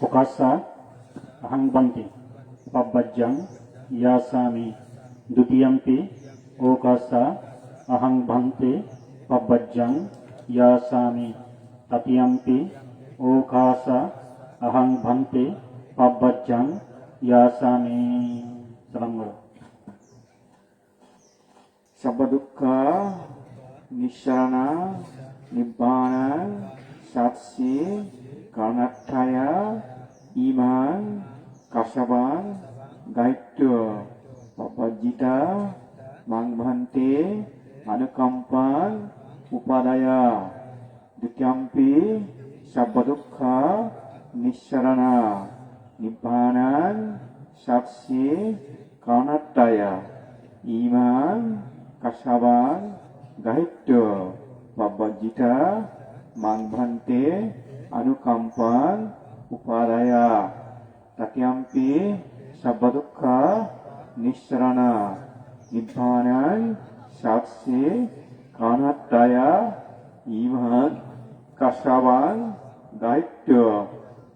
Pukasa, Ahang Banti, Pabajang, Yasami, Dutiampi, Okasa, Ahang Banti, Pabajang, Yasami, Tatiampi, Okasa, Ahang Banti, Pabajang, Yasami. Salam Sabaduka, Nishana, Nibbana, Satsi, কানাঠায়া ইমান কাসাবান গায়িত্য অপজিতা মাংভান্তে আনুকম্পান উপাদায়া, দ্বিতীয়ম্পি সর্বদুঃখ নিঃসরণা নিব্বানান সাক্ষী কানাট্টায়া ইমান কাসাবান গাহিত্য বাব্বাজিটা মাংভান্তে කනට්ඨය ඊමාන් කසබාන් ගහිට්ඨ පබ්බජිතා මං භන්තේ අනුකම්පාන් උපාදය තතියම්පි සබ්බදුක්ඛා නිස්සරණ නිබ්බානං සත්‍සේ කානත්තය ඊමහං කස්සාවන් ගෛත්‍ය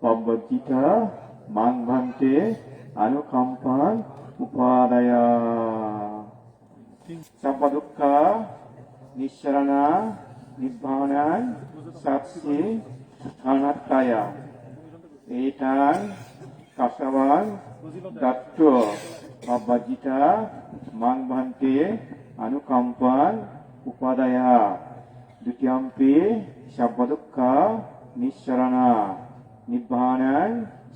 පබ්බජිතා මං භන්තේ අනුකම්පාන් උපාදය සබ්බදුක්ඛා නිස්සරණ නිබ්බානං සත්‍සේ থানার ছায়া এইটাই কাসাবার দাত্য অব্বাজিটা মাং ভান্তে আনুকম্পান উপাদায়া। দ্বিতীয়াম্পে সাব্বাদক্ষা নিঃসরণা নির্বাণান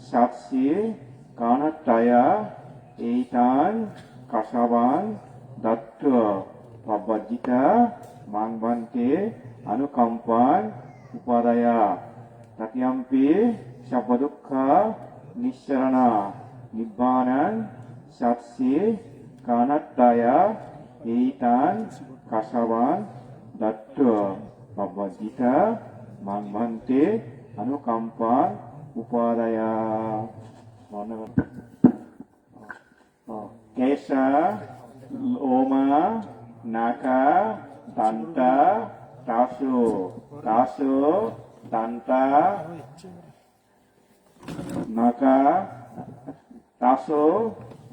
সাপসে কানাটায়া এইটান কাসাবান দত্ত। অব্বাজিটা মাং ভান্তে আনুকম্পান উপাদায়া। තතියම්පි සබ්බදුක්ඛා නිස්සරණ නිබ්බානං සත්‍සේ කානත්තය ඒතං කසවන් දත්තෝ පබ්බජිතා මං භන්තේ අනුකම්පාන් උපාදය මොනවද කේශ ලෝම නාක දන්ත තාසු තාසු ডান্টা নাকা, তাসো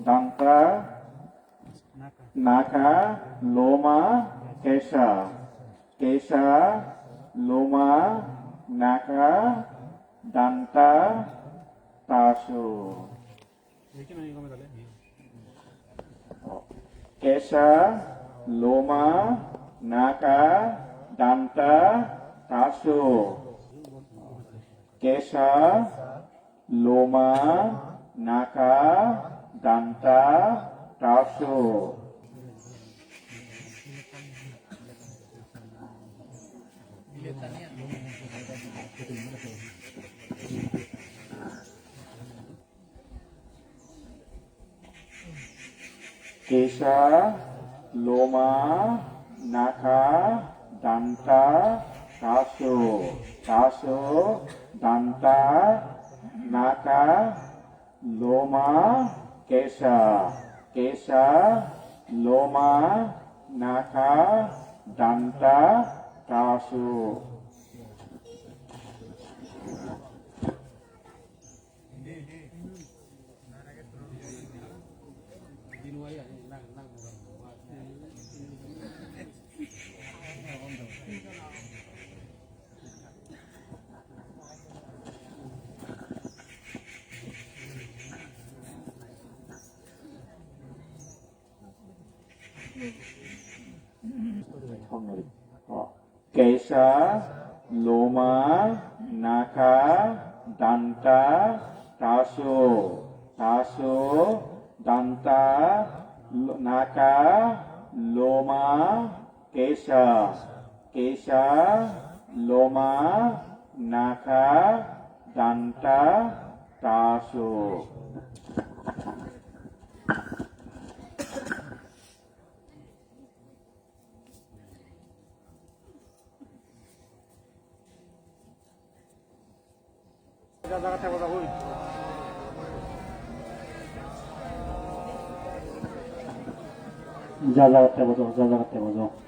ডান্তা নাকা, লোমা, কেশা কেশা, লোমা, নাকা ডান্তা তাসো। কেশা, লোমা, নাকা ডান্তা তাসো। কেশা লোমা নাকা দান্তা টাসো কেশা লোমা নাকা দান্তা कासो कासो दंता नाका लोमा केशा केशा लोमा नाका दंता कासो কেশা, লোমা, নাখা দান্তা তাসো তাসো দান্তা নাকা লোমা, কেশা কেশা, লোমা, নাখা দান্তা তাসো একটা জায়গা থেকে কথা বলছি যা জায়গা থেকে বোঝো যা জায়গা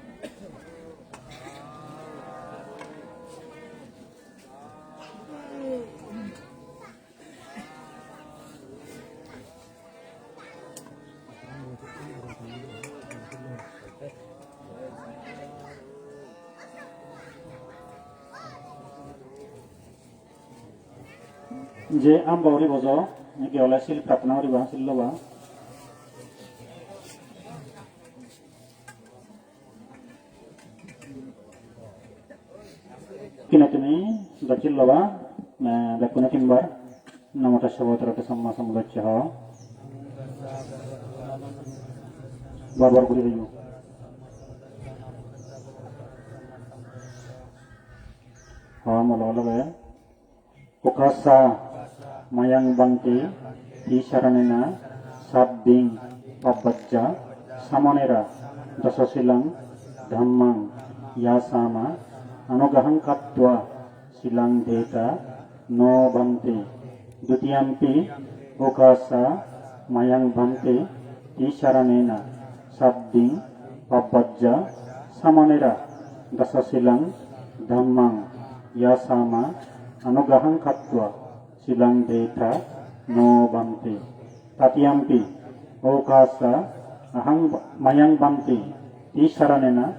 जे आम बावरी बजाओ गेवलाशील प्रार्थनावरी बहा शिल्लो बहा किन तिमी दक्षिण लबा दक्षिण तिम्बर नमटा शबोत्रते सम्मा समुदच्च हो बार बार बोली रही हूँ हाँ मलाला गया mayang bangti isaranena sabbing pabajja samonera dasasilang dhammang yasama anugahang katwa silang deta no bante dutiyampi ukasa mayang bante isaranena sabbing pabajja samonera dasasilang dhammang yasama anugahang katwa silang deta no bamti. Tatiampi okasa ahang mayang bamti. Isaranena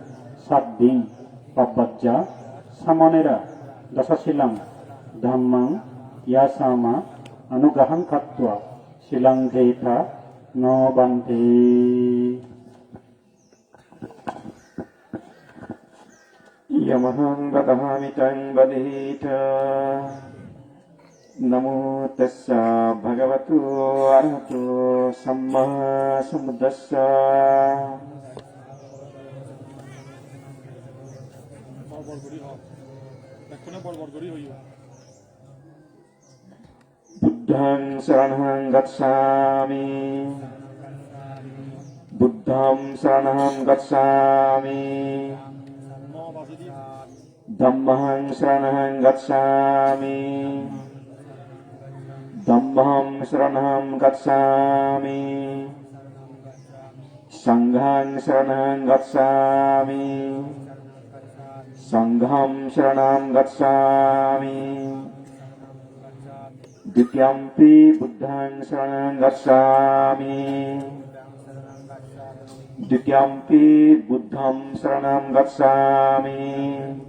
sabding pabbajja samanera dasa silang dhammang yasama anugahang katwa silang deta no bamti. Yamahang Badahami Tang Badhita namu desa bhagavato arhato sama samadasa buddham saranham gatami buddham saranham gatami dhamma saranham gatami धम्मं शरणं गच्छामि। संघं शरणं गच्छामि। सङ्घं शरणं गच्छामि। द्वितीयम्पि बुद्धं शरणं गच्छामि। द्वितीयम्पि बुद्धं शरणं गच्छामि।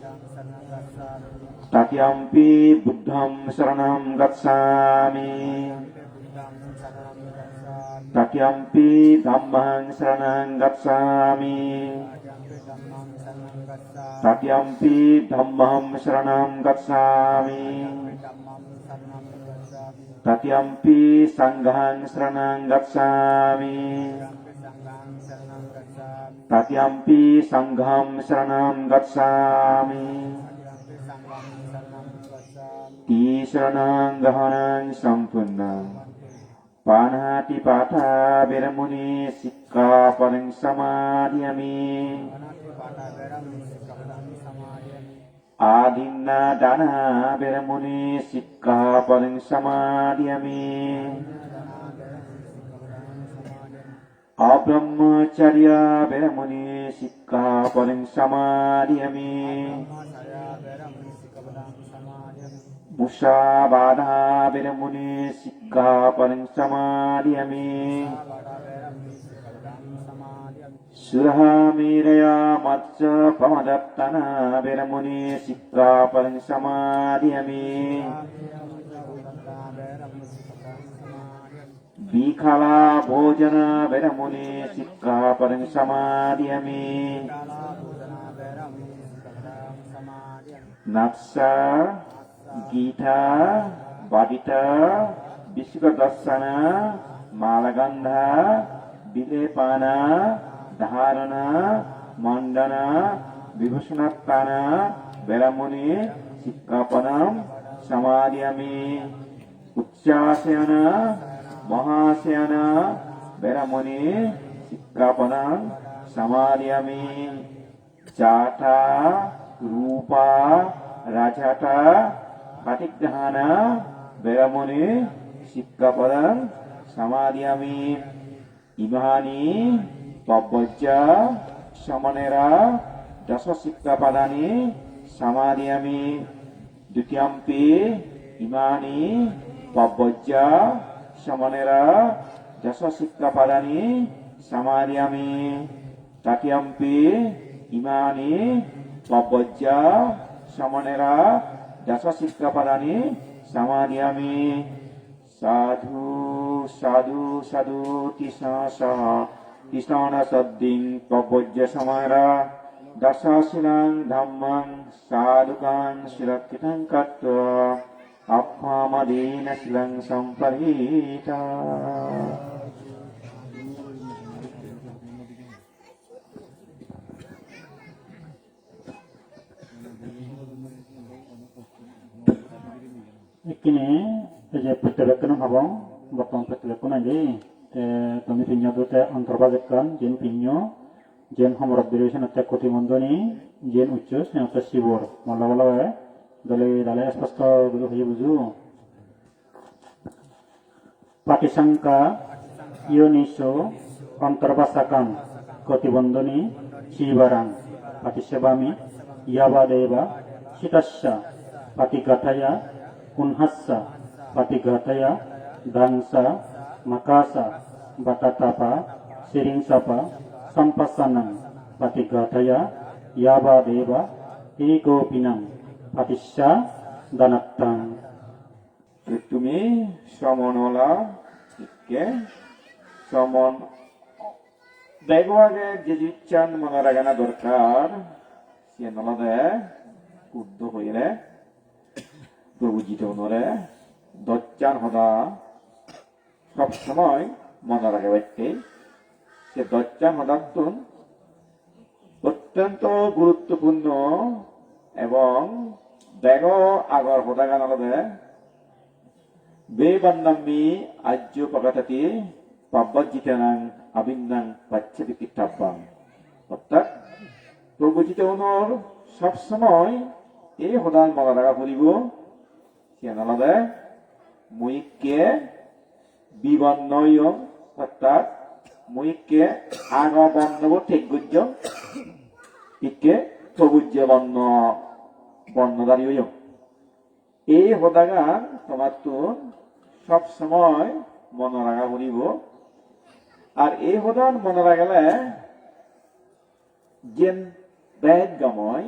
තතියම්පි බුද්ධං සරණං ගච්ඡාමි තතියම්පි ධම්මං සරණං ගච්ඡාමි තතියම්පි ධම්මං සරණං ගච්ඡාමි තතියම්පි සංඝං සරණං ගච්ඡාමි තතියම්පි සංඝං සරණං ගච්ඡාමි තීසරණං ගහනං සම්පන්නං පාණාති පාඨා බෙරමුණි සික්ඛාපදං සමාදියමි ආදින්නා දන බෙරමුණි සික්ඛාපදං සමාදියමි ආබ්‍රහ්මචර්යා බෙරමුණි සික්ඛාපදං සමාදියමි దశాబాధాభిరమునే సిక్ఖాపరం సమార్యమే సురహామీరయా మత్స పమదప్తన విరమునే సిక్ఖాపరం సమార్యమే బీఖలా భోజన విరమునే సిక్ఖాపరం సమార్యమే నత్స గీత বিশ্ব দর্শনা মালগন্ধা বিদেপানা ধারণা মন্ডনা বিভূষণাত্তানা বেড়ামণি শিক্ষাপনম সমাধিয়ামি উচ্চাসেনা মহাসেনা বেড়ামণি শিক্ষাপনম সমাধিয়ামি চাটা রূপা রাজাটা පටික්ඨාන බෙරමුනේ සික්කපරං සමාදියාමි ඉමහානි පබ්බජ්ජා සමනෙරා දස සික්කපදානි සමාදියාමි ဒုတိယံ පි ඉමානි පබ්බජ්ජා සමනෙරා දස සික්කපදානි සමාදියාමි තතියම්පි ඉමානි පබ්බජ්ජා සමනෙරා দশ শিক্ষাপদানি সমাদিয়ামি তৃতীয়ম্পি ইমানি পব্বজ্জা সমনেরা দশ শিক্ষাপদানি সমাদিয়ামি সাধু সাধু সাধু কৃষ্ণ সহ Krishna সদ্দিং পবজ্য সমারা দশশিলাং ধম্মং সাধুকাং শিরকিতং কত্ব আপ্পামদীন Shillong সম্পরিতা Kini saja pertelekan habang bakal pertelekan aja. Eh, kami punya tu teh antarbazakan jen pinyo jen hamrat duration teh koti mandoni jen ucus yang teh sibur. Mala mala eh dale dale spasta dulu haja buzu. Patisangka Yoniso antarbasakan koti bandoni sibarang patisebami yabadeva sitasya patigataya kunhassa patigataya dansa makasa batatapa siringsapa sampasanang patigataya yabadeva egopinam patisya danattang তুমি সমনলা কে সমন বেগওয়াগে যে জিচ্ছান মনে রাখানা দরকার সে নলদে উদ্ধ হইলে প্রভুজিত নরে দচ্চান হদা সব সময় মনে রাখে ব্যক্তি। সে দচ্চান হদাতুন অত্যন্ত গুরুত্বপূর্ণ এবং বেগ আগর আলাদা Bebannammi ajju pagatati pabbajjitanang abinnang পাচ্ছেদি কিতাব্বাং অর্থাৎ প্রভুজিত অনুর সবসময় এই সদায় মনে রাখা ফুৰিব সে নালাদে মুইকে বিবন্নয়ম অর্থাৎ মুইকে আগ বর্ণব ঠিক গুজ্জম ইকে সবুজ বর্ণ বর্ণদারীয় এই সদাগান তোমার তুন সব সময় মনে রাখা ফুরিব আর এই সদান মনে রাখলে যেন বেদ গময়,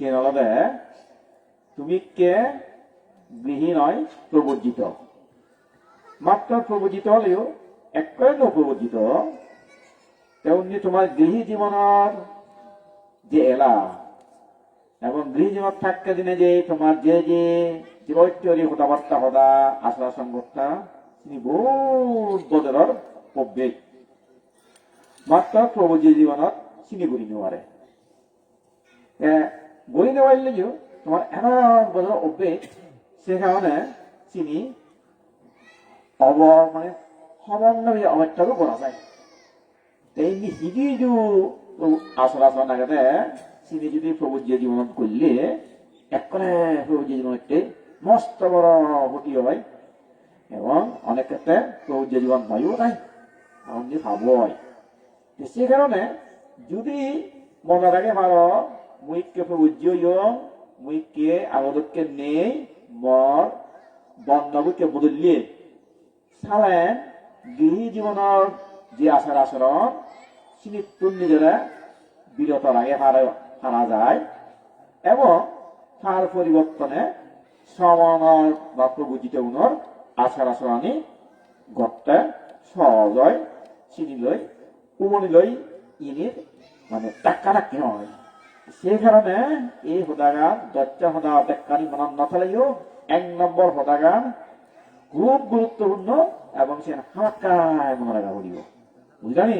সে নলদে তুমি কে গৃহী নয়, প্রবর্জিত। মাত্র প্রবর্জিত হলেও একই নপ্রবর্জিত তেমনি তোমার গৃহী জীবনের যে এলা, এবং গৃহ জীবন থাকতে দিনে যে তোমার যে যে জীবৈত্যরি কথাবার্তা সদা আচৰা সংগঠা তিনি বহুত বদৰৰ প্ৰৱেশ মাত্ৰ প্ৰভুজী জীৱনত চিনি কৰি নোৱাৰে এ গৰি নোৱাৰিলেও তোমাৰ এনে বদৰৰ অভ্যেস সেইকাৰণে চিনি অব মানে সমন্বয় অৱত্যাৰো কৰা যায়। এই হিদিজু আচৰা আচৰণ আগতে চিনি যদি প্রভুজ্য জীবন করলে একবারে প্রভুজ্য জীবন একটি মস্ত বড় ক্ষতি হয় এবং অনেক ক্ষেত্রে প্রভু প্রভুজ্য জীবন হয়ও নাই যে ভাবো হয়। সে কারণে যদি মনে রাখে ভালো মুইকে প্রভুজ্য মুইকে আগদকে নেই মর বন্ধবুকে বদলিয়ে চালেন গৃহী জীবনের যে আচার আচরণ চিনিতুন নিজেরা বিরত লাগে হারা যায় এবং তার পরিবর্তনে সমানর বা প্রবুজিত উনর আচার আচরণী গড়তে সহজ হয় চিনি লই উমনি লই ইনির মানে টাকা রাখতে হয়। সেই কারণে এই সদাগান দরজা সদা বেকারি না থাকলেও এক নম্বর হোদাগান খুব গুরুত্বপূর্ণ এবং সে হাঁকায় মনে রাখা বুঝলি